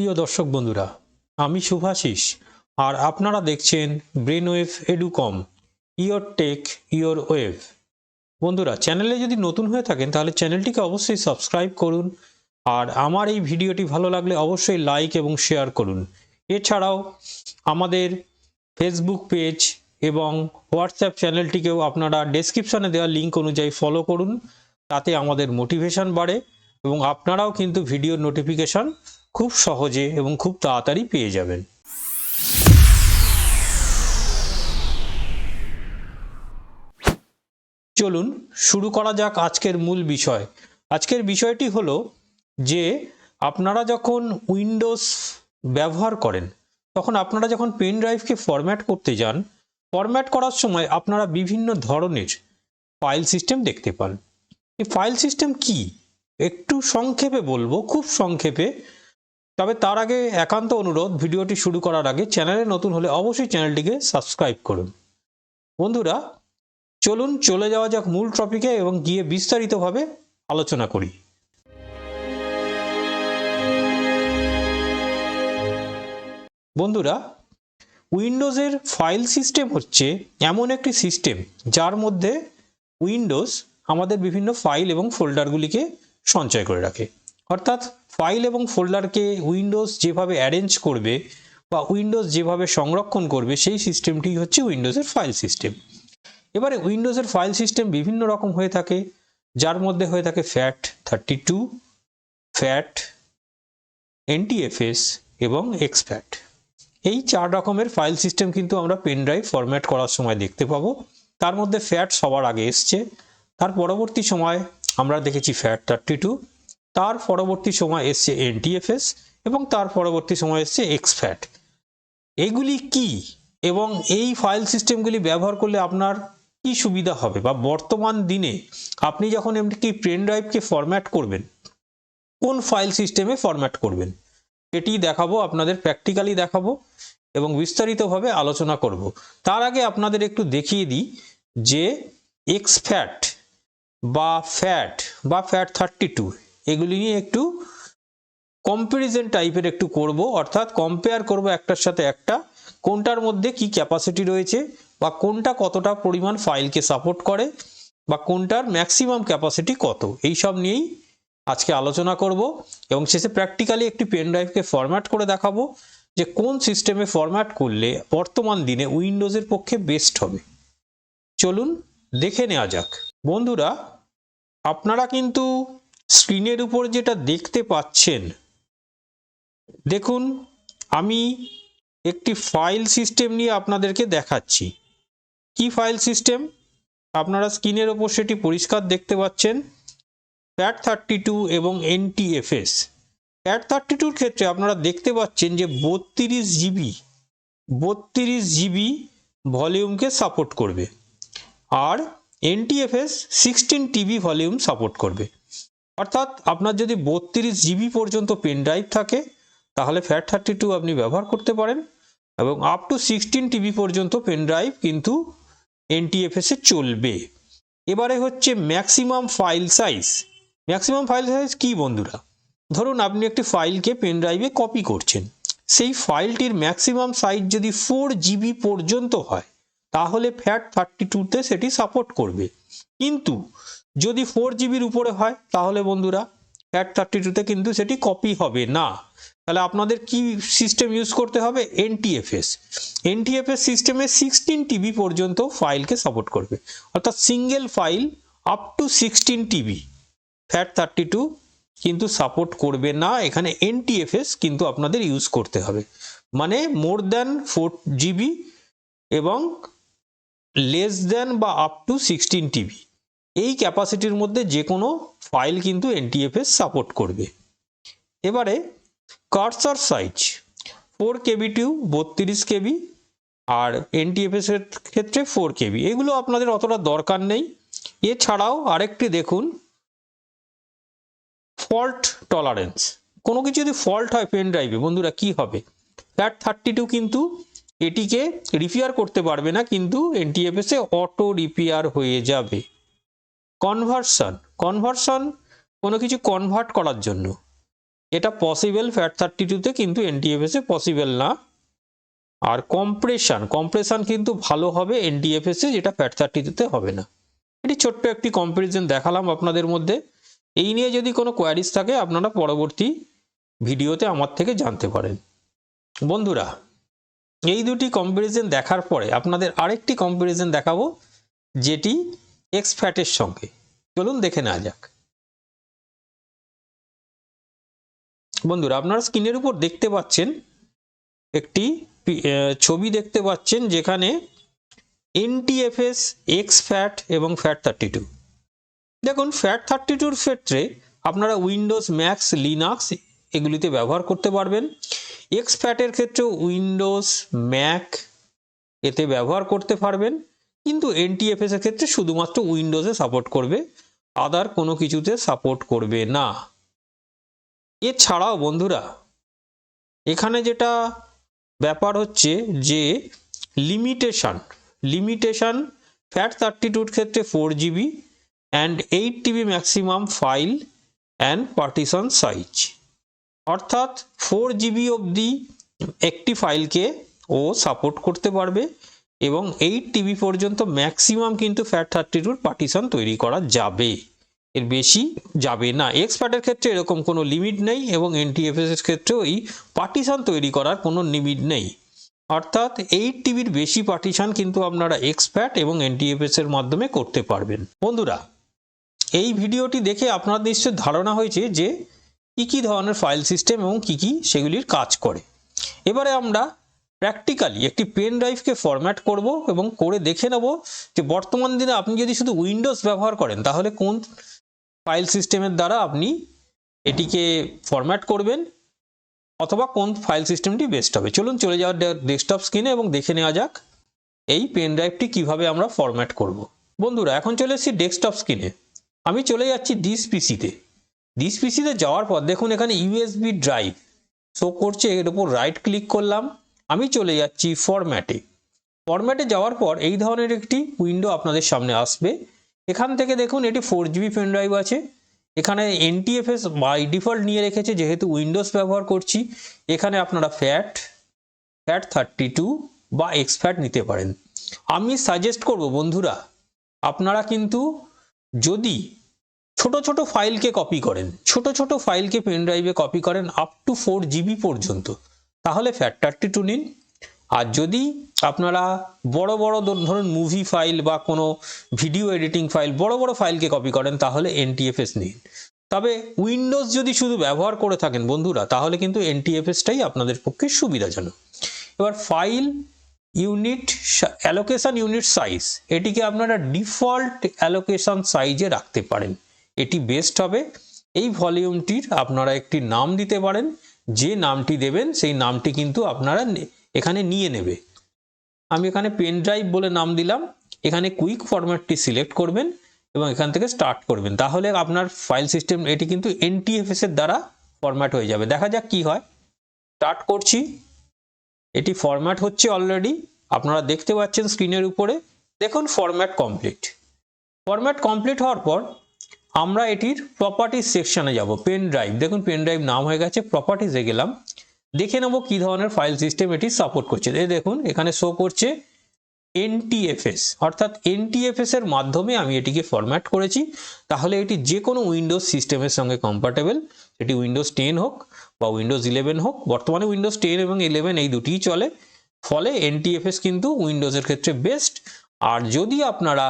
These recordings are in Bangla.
প্রিয় দর্শক বন্ধুরা, আমি শুভাশিস আর আপনারা দেখছেন brain wave Educom your tech your wave. বন্ধুরা, চ্যানেলে যদি নতুন হয়ে থাকেন, তাহলে চ্যানেলটিকে অবশ্যই সাবস্ক্রাইব করুন আর আমার এই ভিডিওটি ভালো লাগলে অবশ্যই লাইক এবং শেয়ার করুন। এছাড়াও আমাদের ফেসবুক পেজ এবং হোয়াটসঅ্যাপ চ্যানেলটিকেও আপনারা ডেসক্রিপশানে দেওয়া লিঙ্ক অনুযায়ী ফলো করুন, তাতে আমাদের মোটিভেশন বাড়ে এবং আপনারাও কিন্তু ভিডিওর নোটিফিকেশন খুব সহজে এবং খুব তাড়াতাড়ি পেয়ে যাবেন। চলুন শুরু করা যাক আজকের মূল বিষয়। আজকের বিষয়টি হলো যে আপনারা যখন উইন্ডোজ ব্যবহার করেন, তখন আপনারা যখন পেন ড্রাইভকে ফরম্যাট করতে যান, ফরম্যাট করার সময় আপনারা বিভিন্ন ধরনের ফাইল সিস্টেম দেখতে পান। এই ফাইল সিস্টেম কি? একটু সংক্ষেপে বলব, খুব সংক্ষেপে তবে তার আগে একান্ত অনুরোধ, ভিডিওটি শুরু করার আগে চ্যানেলে নতুন হলে অবশ্যই চ্যানেলটিকে সাবস্ক্রাইব করুন। বন্ধুরা, চলুন চলে যাওয়া যাক মূল টপিকে এবং গিয়ে বিস্তারিতভাবে আলোচনা করি। বন্ধুরা, উইন্ডোজের ফাইল সিস্টেম হচ্ছে এমন একটি সিস্টেম যার মধ্যে উইন্ডোজ আমাদের বিভিন্ন ফাইল এবং ফোল্ডারগুলিকে সঞ্চয় করে রাখে। অর্থাৎ ফাইল এবং ফোল্ডারকে উইন্ডোজ যেভাবে অ্যারেঞ্জ করবে বা উইন্ডোজ যেভাবে সংরক্ষণ করবে, সেই সিস্টেমটি হচ্ছে উইন্ডোজের ফাইল সিস্টেম এবারে উইন্ডোজের ফাইল সিস্টেম বিভিন্ন রকম হয়ে থাকে। যার মধ্যে হয়ে থাকে FAT thirty two FAT NTFS এবং এক্সফ্যাট এই চার রকমের ফাইল সিস্টেম কিন্তু আমরা পেন ড্রাইভ ফরম্যাট করার সময় দেখতে পাবো। তার মধ্যে ফ্যাট সবার আগে এসছে। তার পরবর্তী সময় আমরা দেখেছি ফ্যাট থার্টি টু তার পরবর্তী সময় এসছে এনটিএফএস এবং তার পরবর্তী সময় এসছে এক্সফ্যাট এগুলি কি? এবং এই ফাইল সিস্টেমগুলি ব্যবহার করলে আপনার কি সুবিধা হবে? বা বর্তমান দিনে আপনি যখন এমনকি পেন ড্রাইভকে ফরম্যাট করবেন, কোন ফাইল সিস্টেমে ফরম্যাট করবেন? এটি দেখাবো, আপনাদের প্র্যাকটিক্যালি দেখাবো এবং বিস্তারিতভাবে আলোচনা করব। তার আগে আপনাদের একটু দেখিয়ে দিই যে এক্সফ্যাট বা ফ্যাট বা ফ্যাট থার্টি টু এগুলি নিয়ে একটু কম্প্যারিজন টাইপের একটু করব। অর্থাৎ কম্পেয়ার করব একটার সাথে একটা, কোনটার মধ্যে কি ক্যাপাসিটি রয়েছে বা কোনটা কতটা পরিমাণ ফাইলকে সাপোর্ট করে বা কোনটার ম্যাক্সিমাম ক্যাপাসিটি কত। এই সব নিয়েই আজকে আলোচনা করব এবং শেষে প্র্যাকটিক্যালি একটি পেন ড্রাইভকে ফরম্যাট করে দেখাবো যে কোন সিস্টেমে ফরম্যাট করলে বর্তমান দিনে উইন্ডোজের পক্ষে বেস্ট হবে। চলুন দেখে নেওয়া যাক। বন্ধুরা, আপনারা কিন্তু স্ক্রিনের উপর যেটা দেখতে পাচ্ছেন, দেখুন, আমি একটি ফাইল সিস্টেম নিয়ে আপনাদেরকে দেখাচ্ছি। কি ফাইল সিস্টেম? আপনারা স্ক্রিনের ওপর সেটি পরিষ্কার দেখতে পাচ্ছেন। প্যাট থার্টি টু এবং এনটিএফএস প্যাট থার্টি টুর ক্ষেত্রে আপনারা দেখতে পাচ্ছেন যে বত্রিশ জিবি বত্রিশ জিবি ভলিউমকে সাপোর্ট করবে। আর NTFS sixteen TB volume support করবে। অর্থাৎ আপনার যদি বত্রিশ জিবি পর্যন্ত পেন ড্রাইভ থাকে, তাহলে ফ্যাট থার্টি টু আপনি ব্যবহার করতে পারেন এবং আপ টু সিক্সটিন টিবি পর্যন্ত পেন ড্রাইভ কিন্তু এনটিএফএসে চলবে। এবারে হচ্ছে maximum file size maximum file size কি বন্ধুরা? ধরুন আপনি একটি ফাইলকে পেন ড্রাইভে কপি করছেন। সেই ফাইলটির ম্যাক্সিমাম সাইজ যদি ফোর জিবি পর্যন্ত হয়, তাহলে ফ্যাট থার্টি টুতে সেটি সাপোর্ট করবে। কিন্তু যদি ফোর জিবির উপরে হয়, তাহলে বন্ধুরা ফ্যাট থার্টি টুতে কিন্তু সেটি কপি হবে না। তাহলে আপনাদের কি সিস্টেম ইউজ করতে হবে? এনটিএফএস এনটিএফএস সিস্টেমে সিক্সটিন টিবি পর্যন্ত ফাইলকে সাপোর্ট করবে। অর্থাৎ single file up to sixteen TB FAT thirty two কিন্তু সাপোর্ট করবে না, এখানে এনটিএফএস কিন্তু আপনাদের ইউজ করতে হবে। মানে মোর দ্যান ফোর জিবি এবং লেস দ্যান বা আপ টু সিক্সটিন টিবি এই ক্যাপাসিটির মধ্যে যে কোনো ফাইল কিন্তু এনটিএফএস সাপোর্ট করবে। এবারে cursor size, four KB to বত্রিশ কেবি আর এনটিএফএস এর ক্ষেত্রে ফোর কেবি। এগুলো আপনাদের অতটা দরকার নেই। এছাড়াও আরেকটি দেখুন ফল্ট টলারেন্স কোনো কিছু যদি ফল্ট হয় পেন ড্রাইভে বন্ধুরা কি হবে? ফ্ল্যাট থার্টি টু কিন্তু এটিকে রিপেয়ার করতে পারবে না, কিন্তু এনটিএফএসে অটো রিপেয়ার হয়ে যাবে। কনভার্সন কনভার্সন কোনো কিছু কনভার্ট করার জন্য। এটা পসিবল ফ্যাট থার্টি টুতে কিন্তু এনটিএফএস এ পসিবল না। আর কম্প্রেশন কম্প্রেশন কিন্তু ভালো হবে এনটিএফএস এ যেটা ফ্যাট থার্টি টুতে হবে না। এটি ছোট্ট একটি কম্পারিজন দেখালাম আপনাদের মধ্যে। এই নিয়ে যদি কোনো কোয়ারিজ থাকে আপনারা পরবর্তী ভিডিওতে আমার থেকে জানতে পারেন। বন্ধুরা, এই দুটি কম্পারিজন দেখার পরে আপনাদের আরেকটি কম্পারিজন দেখাবো, যেটি এক্স ফ্যাটের সঙ্গে। চলুন দেখে নেওয়া যাক। বন্ধুরা, আপনারা স্ক্রিনের উপর দেখতে পাচ্ছেন একটি ছবি দেখতে পাচ্ছেন যেখানে এনটিএফএস এক্স ফ্যাট এবং ফ্যাট থার্টি টু দেখুন ফ্যাট থার্টি টুর ক্ষেত্রে আপনারা উইন্ডোজ ম্যাক্স লিনাক্স এগুলিতে ব্যবহার করতে পারবেন। এক্স ফ্যাটের ক্ষেত্রে উইন্ডোজ ম্যাক এতে ব্যবহার করতে পারবেন। কিন্তু এনটিএফএস এর ক্ষেত্রে শুধুমাত্র উইন্ডোজে সাপোর্ট করবে আদার কোনো কিছুতে সাপোর্ট করবে না। এছাড়াও বন্ধুরা, এখানে যেটা ব্যাপার হচ্ছে যে লিমিটেশন লিমিটেশন ফ্যাট থার্টি টুর ক্ষেত্রে four GB and eight TB maximum file and partition size অর্থাৎ ফোর জিবি অবধি একটি ফাইলকে ও সাপোর্ট করতে পারবে এবং এইট টিবি পর্যন্ত ম্যাক্সিমাম কিন্তু ফ্যাট থার্টি টুর পার্টিশন তৈরি করা যাবে। এর বেশি যাবে না। এক্সপার্টের ক্ষেত্রে এরকম কোনো লিমিট নেই এবং এনটিএফএস এর ক্ষেত্রেও এই পার্টিশন তৈরি করার কোনো লিমিট নেই। অর্থাৎ এইট টিবির বেশি পার্টিশন কিন্তু আপনারা এক্সপ্যাট এবং এনটিএফএস এর মাধ্যমে করতে পারবেন। বন্ধুরা, এই ভিডিওটি দেখে আপনার নিশ্চয় ধারণা হয়েছে যে কী কী ধরনের ফাইল সিস্টেম এবং কী কী সেগুলির কাজ করে। এবারে আমরা প্র্যাকটিক্যালি একটি পেন ড্রাইভকে ফরম্যাট করব এবং করে দেখে নেব যে বর্তমান দিনে আপনি যদি শুধু উইন্ডোজ ব্যবহার করেন, তাহলে কোন ফাইল সিস্টেমের দ্বারা আপনি এটিকে ফরম্যাট করবেন অথবা কোন ফাইল সিস্টেমটি বেস্ট হবে। চলুন চলে যাওয়ার ডেস্কটপ স্ক্রিনে এবং দেখে নেওয়া যাক এই পেন ড্রাইভটি কীভাবে আমরা ফরম্যাট করব। বন্ধুরা, এখন চলে এসেছি ডেস্কটপ স্ক্রিনে আমি চলে যাচ্ছি ডিস পিসিতে ডিস পিসিতে যাওয়ার পর দেখুন এখানে ইউএসবি ড্রাইভ শো করছে। এর উপর রাইট ক্লিক করলাম। আমি চলে যাচ্ছি ফরম্যাটে ফরম্যাটে যাওয়ার পর এই ধরনের একটি উইন্ডো আপনাদের সামনে আসবে। এখান থেকে দেখুন, এটি ফোর জিবি পেন ড্রাইভ আছে। এখানে এনটিএফএস বাই ডিফল্ট নিয়ে রেখেছে, যেহেতু উইন্ডোজ ব্যবহার করছি। এখানে আপনারা ফ্যাট ফ্যাট থার্টি টু বা এক্সফ্যাট নিতে পারেন। আমি সাজেস্ট করব, বন্ধুরা, আপনারা কিন্তু যদি ছোট ছোট ফাইলকে কপি করেন, ছোট ছোট ফাইলকে পেন ড্রাইভে কপি করেন আপ টু ফোর জিবি পর্যন্ত। তাহলে ফ্যাট থার্টি টু নিন। আর যদি আপনারা বড় বড় ধরুন মুভি ফাইল বা কোনো ভিডিও এডিটিং ফাইল বড় বড় ফাইলকে কপি করেন, তাহলে এনটিএফএস নিন। তবে উইন্ডোজ যদি শুধু ব্যবহার করে থাকেন বন্ধুরা, তাহলে কিন্তু এনটিএফএসটাই আপনাদের পক্ষে সুবিধাজনক। এবার file unit allocation unit size এটিকে আপনারা ডিফল্ট অ্যালোকেশন সাইজে রাখতে পারেন। এটি বেস্ট হবে। এই ভলিউমটির আপনারা একটি নাম দিতে পারেন। যে নামটি দেবেন, সেই নামটি কিন্তু আপনারা এখানে নিয়ে নেবে। আমি এখানে পেন ড্রাইভ বলে নাম দিলাম। এখানে কুইক ফরম্যাটটি সিলেক্ট করবেন এবং এখান থেকে স্টার্ট করবেন। তাহলে আপনার ফাইল সিস্টেম এটি কিন্তু এনটিএফএস এর দ্বারা ফরম্যাট হয়ে যাবে। দেখা যাক কি হয়। স্টার্ট করছি। এটি ফরম্যাট হচ্ছে অলরেডি আপনারা দেখতে পাচ্ছেন স্ক্রিনের উপরে। দেখুন ফরম্যাট কমপ্লিট ফরম্যাট কমপ্লিট হওয়ার পর আমরা এটির প্রপার্টিজ সেকশনে যাব পেন ড্রাইভ দেখুন পেন ড্রাইভ নাম হয়ে গেছে প্রপার্টিজে গেলাম। দেখে নেব কী ধরনের ফাইল সিস্টেম এটি সাপোর্ট করছে। এই দেখুন, এখানে শো করছে এনটিএফএস অর্থাৎ এনটিএফএস এর মাধ্যমে আমি এটিকে ফরম্যাট করেছি। তাহলে এটি যে কোনো উইন্ডোজ সিস্টেমের সঙ্গে কম্পাটেবল সেটি উইন্ডোজ টেন হোক বা উইন্ডোজ ইলেভেন হোক, বর্তমানে উইন্ডোজ টেন এবং ইলেভেন এই দুটিই চলে। ফলে এনটিএফএস কিন্তু উইন্ডোজের ক্ষেত্রে বেস্ট আর যদি আপনারা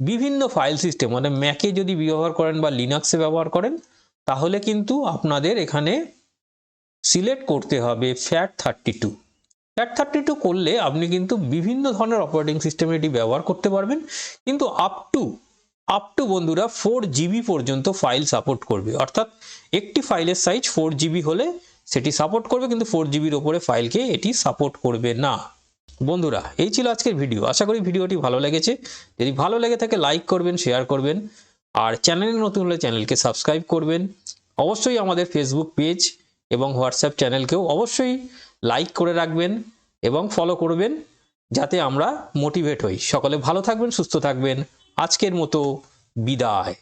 বিভিন্ন ফাইল সিস্টেম মানে ম্যাকে যদি ব্যবহার করেন বা লিনাক্সে ব্যবহার করেন, তাহলে কিন্তু আপনাদের এখানে সিলেক্ট করতে হবে FAT thirty two FAT thirty two করলে আপনি কিন্তু বিভিন্ন ধরনের অপারেটিং সিস্টেমে এটি ব্যবহার করতে পারবেন। কিন্তু আপ টু আপ টু বন্ধুরা ফোর জিবি পর্যন্ত ফাইল সাপোর্ট করবে। অর্থাৎ একটি ফাইলের সাইজ ফোর জিবি হলে সেটি সাপোর্ট করবে, কিন্তু ফোর জিবির ওপরে ফাইলকে এটি সাপোর্ট করবে না। বন্ধুরা, এই ছিল আজকের ভিডিও। আশা করি ভিডিওটি ভালো লেগেছে। যদি ভালো লেগে থাকে লাইক করবেন শেয়ার করবেন। আর চ্যানেলে নতুন হলে চ্যানেলকে সাবস্ক্রাইব করবেন। অবশ্যই আমাদের ফেসবুক পেজ এবং হোয়াটসঅ্যাপ চ্যানেলকেও অবশ্যই লাইক করে রাখবেন এবং ফলো করবেন, যাতে আমরা মোটিভেট হই। সকলে ভালো থাকবেন, সুস্থ থাকবেন। আজকের মতো বিদায়।